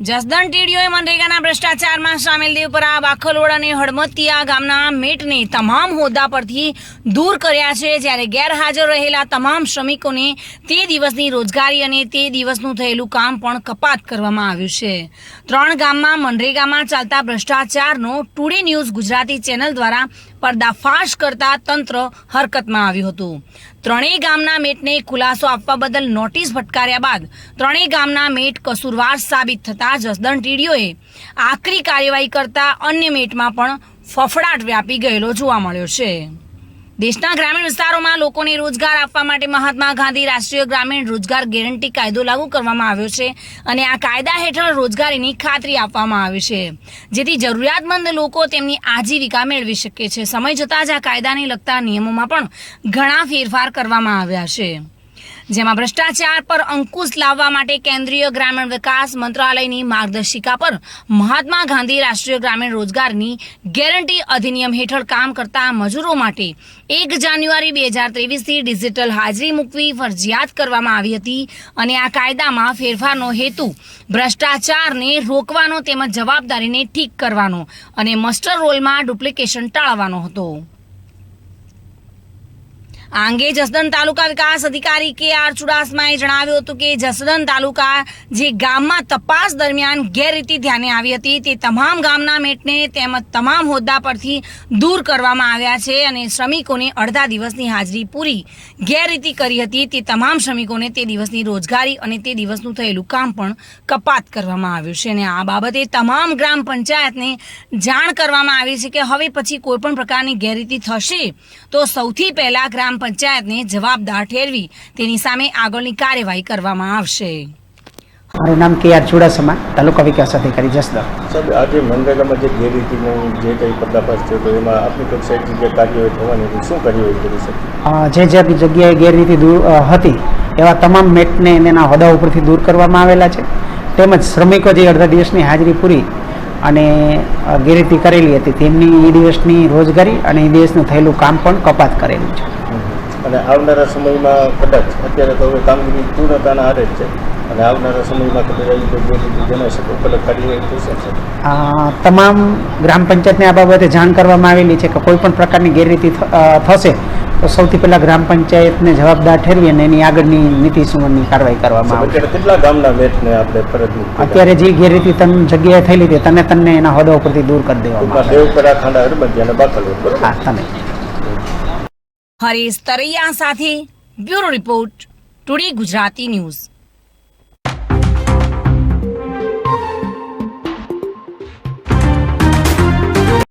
જસદણ ટીડીઓએ મનરેગાના ભ્રષ્ટાચારમાં સામેલ દેવપરા બાખલોડ અને હળમતિયા ગામના મેટને તમામ હોદ્દા પરથી દૂર કર્યા છે. જ્યારે ગેરહાજર રહેલા તમામ શ્રમિકોને તે દિવસની રોજગારી અને તે દિવસનું થયેલું કામ પણ કપાત કરવામાં આવ્યું છે. ત્રણ ગામમાં મનરેગામાં ચાલતા ભ્રષ્ટાચારનો ટુડે ન્યૂઝ ગુજરાતી ચેનલ દ્વારા પર્દાફાશ કરતા તંત્ર હરકતમાં આવ્યું હતું. ત્રણેય ગામના મેટને ખુલાસો આપવા બદલ નોટિસ ફટકાર્યા બાદ ત્રણેય ગામના મેટ કસૂરવાર સાબિત થતા જસદણ ટીડીઓએ આકરી કાર્યવાહી કરતા અન્ય મેટમાં પણ ફફડાટ વ્યાપી ગયેલો જોવા મળ્યો છે. દેશના ગ્રામીણ વિસ્તારોમાં લોકોને રોજગાર આપવા માટે મહાત્મા ગાંધી રાષ્ટ્રીય ગ્રામીણ રોજગાર ગેરંટી કાયદો લાગુ કરવામાં આવ્યો છે અને આ કાયદા હેઠળ રોજગારીની ખાતરી આપવામાં આવી છે. જેથી જરૂરિયાતમંદ લોકો તેમની આજીવિકા મેળવી શકે છે. સમય જતાં જ આ કાયદાને લગતા નિયમોમાં પણ ઘણા ફેરફાર કરવામાં આવ્યા છે. જેમાં ભ્રષ્ટાચાર પર અંકુશ લાવવા માટે કેન્દ્રીય ગ્રામીણ વિકાસ મંત્રાલયની માર્ગદર્શિકા પર મહાત્મા ગાંધી રાષ્ટ્રીય ગ્રામીણ રોજગારની ગેરંટી અધિનિયમ હેઠળ કામ કરતા મજૂરો માટે એક જાન્યુઆરી બે હજાર ત્રેવીસથી ડિજિટલ હાજરી મૂકવી ફરજિયાત કરવામાં આવી હતી અને આ કાયદામાં ફેરફારનો હેતુ ભ્રષ્ટાચારને રોકવાનો તેમજ જવાબદારીને ઠીક કરવાનો અને મસ્ટર રોલમાં ડુપ્લિકેશન ટાળવાનો હતો. આ અંગે જસદણ તાલુકા વિકાસ અધિકારી કે આર ચુડાસમાએ જણાવ્યું હતું કે જસદણ તાલુકા જે ગામમાં તપાસ દરમિયાન ગેરરીતિ ધ્યાને આવી હતી, તે તમામ ગામના મેટને તેમજ તમામ હોદ્દા પરથી દૂર કરવામાં આવ્યા છે અને શ્રમિકોને અડધા દિવસની હાજરી પૂરી ગેરરીતિ કરી હતી. તે તમામ શ્રમિકોને તે દિવસની રોજગારી અને તે દિવસનું થયેલું કામ પણ કપાત કરવામાં આવ્યું છે અને આ બાબતે તમામ ગ્રામ પંચાયતને જાણ કરવામાં આવી છે કે હવે પછી કોઈપણ પ્રકારની ગેરરીતિ થશે તો સૌથી પહેલાં ગ્રામ પંચાયતને જવાબદાર ઠેરવી તેની સામે આગળની કાર્યવાહી કરવામાં આવશે. મારું નામ કે આર ચુડાસમા તાલુકા વિકાસ અધિકારી જસદણ. સાહેબ આજે મનરેગામાં જે ગેરરીતિનું જે કંઈ પર્દાફાશ થયો તો એમાં આપની કક્ષાએથી જે કાર્યવાહી થવાની હતી શું કાર્યવાહી કરી શકીએ અ, જે જે જગ્યાએ ગેરરીતિ દૂર હતી એવા તમામ મેટને એના હોદ્દા ઉપરથી દૂર કરવામાં આવેલા છે. તેમજ શ્રમિકો જે અડધા દિવસની હાજરી પૂરી અને ગેરરીતિ કરેલી હતી તેમની એ દિવસની રોજગારી અને એ દિવસનું થયેલું કામ પણ કપાત કરેલું છે. અને આવનારા સમયમાં કદાચ અત્યારે તો હવે કામગીરી પૂર્ણતાના આરે જ છે. અને આવનારા સમયમાં કદાચ આવી કોઈ ગેરરીતિ જણાશે તો કદાચ કાર્યવાહી થશે તમામ ગ્રામ પંચાયતને આ બાબતે જાણ કરવામાં આવેલી છે કે કોઈ પણ પ્રકારની ગેરરીતિ થશે તો સૌથી પહેલાં ગ્રામ પંચાયતને જવાબદાર ઠેરવી અને એની આગળની નીતિ સુમનની કાર્યવાહી કરવામાં આવે અત્યારે કેટલા ગામના મેટને આપણે ફરજ અત્યારે જે ગેરરીતિ તન જગ્યાએ થયેલી હતી તને તમને એના હોદ્દા ઉપરથી દૂર કરી દેવામાં આવે. દેવપરા ખાંડા હરબંધી અને બાકલ બરોબર? હા તમે હરીશ તરૈયા સાથે bureau report today Gujarati news.